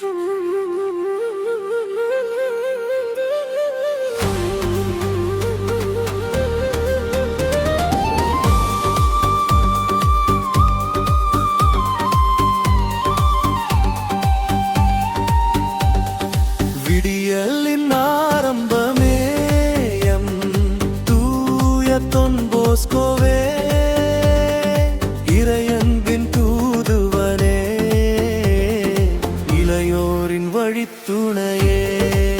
Mm-hmm. துணையே.